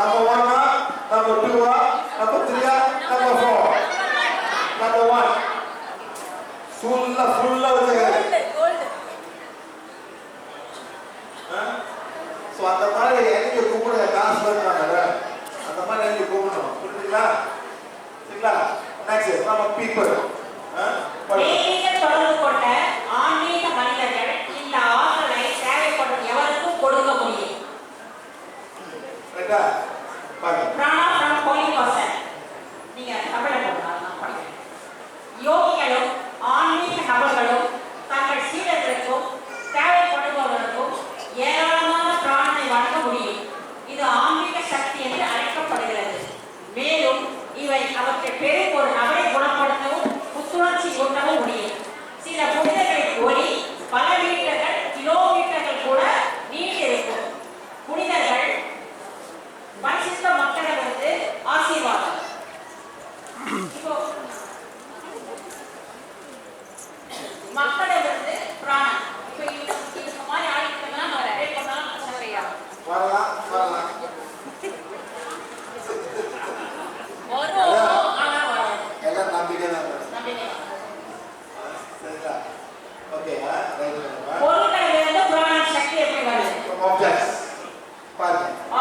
Number one up, number two up, number three up, number four. Number one. Fulla, fulla வச்சுக்கிறேன். So அந்த மாதிரி எனக்கு கூப்பிடுங்க? காசு வருவாங்கல்ல அந்த மாதிரி எனக்கு கூப்பிடணும்? புரியுதுங்களா சரிங்களா? நெக்ஸ்ட் நம்ம பீப்புள் தொடர்பு கொண்ட ஆன்மீக மனிதர்கள் இந்த ஆற்றலை தேவைப்படும் எவருக்கும் கொடுக்க முடியும்? ரைட்டா para mim. Bye.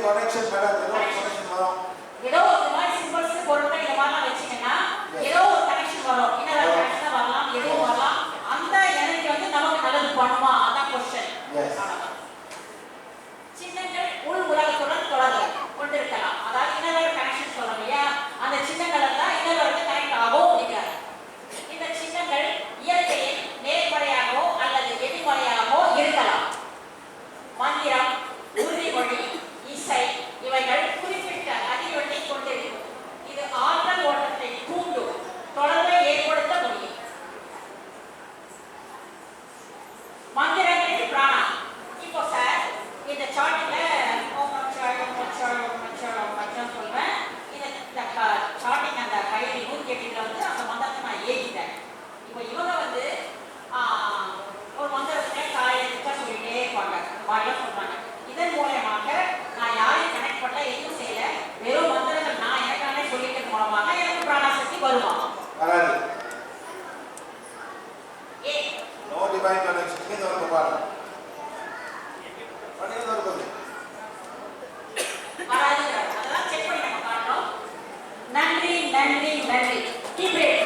மாதிரி கனெக்ஷன் மேடம் ஏதோ ஒரு கனெக்ஷன் வரும். ஏதோ ஒரு மாதிரி சிம்பிள்ஸ் பொருட்கள் இந்த மாதிரி வச்சீங்கன்னா ஏதோ ஒரு கனெக்ஷன் வரும். என்ன கனெக்ஷன் வரலாம் ஏதோ வரலாம். அந்த எனர்ஜி வந்து நமக்கு நல்லது பண்ணுமா? அதான் கொஸ்டின் மந்திரங்கிறது பிராணா இப்போ சார் இந்த சார்ட்டில் ஓம் மச்சோளம் மச்சோளம் மச்சோளம் மச்சோன்னு சொல்கிறேன் இந்த இந்த சார்ட்டிங் அந்த கையில் நூற்றி வந்து அந்த மந்திரத்தை நான் ஏறிட்டேன் இப்போ இவங்க வந்து ஒரு மந்திரத்தை காலையில் சொல்லிட்டே இருப்பாங்க. மாதிரிலாம் சொல்கிறாங்க இதன் மூலயமாக நான் யாரையும் கனெக்ட் பண்ணல எதுவும் செய்யல. வெறும் மந்திரங்கள் நான் எனக்கானே சொல்லிக்கிறது மூலமாக எனக்கு பிராணா சக்தி வருமா? வராது. manly, manly. Keep it.